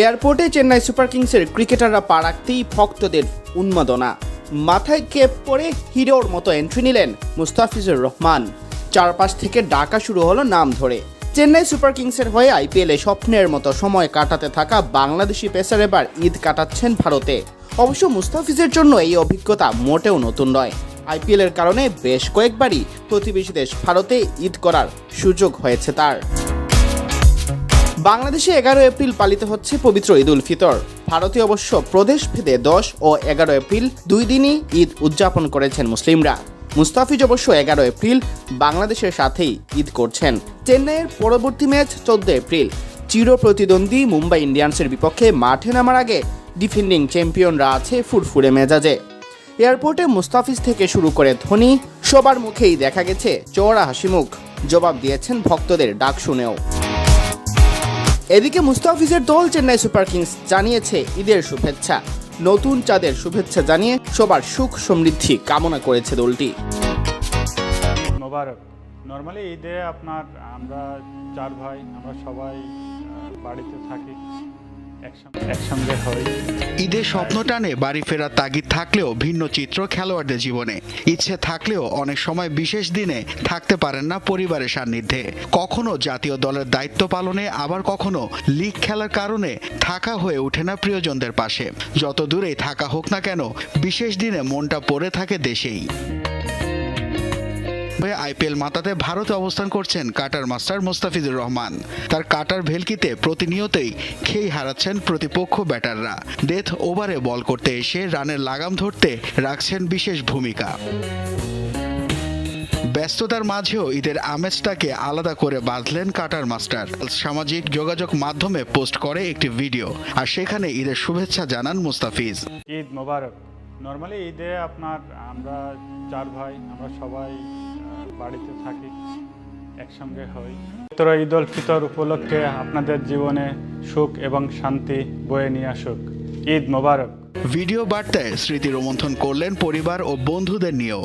এয়ারপোর্টে চেন্নাই সুপার কিংসের ক্রিকেটাররা পা রাখতেই ভক্তদের উন্মাদনা। মাথায় কেপ পরে হিরোর মতো এন্ট্রি নিলেন মুস্তাফিজুর রহমান। চারপাশ থেকে ডাকা শুরু হলো নাম ধরে। চেন্নাই সুপার কিংসের হয়ে আইপিএলে স্বপ্নের মতো সময় কাটাতে থাকা বাংলাদেশি পেসার এবার ঈদ কাটাচ্ছেন ভারতে। অবশ্য মুস্তাফিজের জন্য এই অভিজ্ঞতা মোটেও নতুন নয়। আইপিএলের কারণে বেশ কয়েকবারই প্রতিবেশী দেশ ভারতে ঈদ করার সুযোগ হয়েছে তার। বাংলাদেশে এগারো এপ্রিল পালিত হচ্ছে পবিত্র ঈদ উল ফিতর। ভারতে অবশ্য প্রদেশ ভেদে দশ ও এগারো এপ্রিল দুই দিনই ঈদ উদযাপন করেছেন মুসলিমরা। মুস্তাফিজ অবশ্য এগারো এপ্রিল বাংলাদেশের সাথেই ঈদ করছেন। চেন্নাইয়ের পরবর্তী ম্যাচ চোদ্দ এপ্রিল। চির প্রতিদ্বন্দ্বী মুম্বাই ইন্ডিয়ান্সের বিপক্ষে মাঠে নামার আগে ডিফেন্ডিং চ্যাম্পিয়নরা আছে ফুরফুরে মেজাজে। এয়ারপোর্টে মুস্তাফিজ থেকে শুরু করে ধোনি, সবার মুখেই দেখা গেছে চওড়া হাসিমুখ। জবাব দিয়েছেন ভক্তদের ডাক শুনেও। এদিকে মুস্তাফিজের দল চেন্নাই সুপার কিংস জানিয়েছে ঈদের শুভেচ্ছা। নতুন চাঁদের শুভেচ্ছা জানিয়ে সবার সুখ সমৃদ্ধি কামনা করেছে দলটি। নর্মালি ঈদে আপনার আমরা চার ভাই, আমরা সবাই বাড়িতে থাকি। একসঙ্গে হই ঈদের স্বপ্ন টানে, বাড়ি ফেরার তাগিদ থাকলেও ভিন্ন চিত্র খেলোয়াড়দের জীবনে। ইচ্ছে থাকলেও অনেক সময় বিশেষ দিনে থাকতে পারেন না পরিবারের সান্নিধ্যে। কখনো জাতীয় দলের দায়িত্ব পালনে, আবার কখনো লিগ খেলার কারণে থাকা হয়ে ওঠে না প্রিয়জনদের পাশে। যত দূরেই থাকা হোক না কেন, বিশেষ দিনে মনটা পড়ে থাকে দেশেই। হয়ে আইপিএল মাতাতে ভারতে অবস্থান করছেন কাটার মাস্টার মোস্তাফিজুর রহমান। তার কাটার ভেলকিতে প্রতিনিয়তই খেই হারাচ্ছেন প্রতিপক্ষ ব্যাটাররা। ডেথ ওভারে বল করতে এসে রানের লাগাম ধরতে রাখছেন বিশেষ ভূমিকা। ব্যস্ততার মাঝেও ঈদের আমেজটাকে আলাদা করে বাঁধলেন কাটার মাস্টার। সামাজিক যোগাযোগ মাধ্যমে পোস্ট করে একটি ভিডিও। আর সেখানে ঈদের শুভেচ্ছা জানান মুস্তাফিজ। ঈদ মোবারক। নর্মালি ঈদে আপনার আমরা চার ভাই, আমরা সবাই বাড়িতে থাকি, একসঙ্গে হই। তোর ঈদ উল ফিতর উপলক্ষে আপনাদের জীবনে সুখ এবং শান্তি বয়ে নিয়ে আসুক। ঈদ মোবারক। ভিডিও বার্তায় স্মৃতি রোমন্থন করলেন পরিবার ও বন্ধুদের নিয়েও।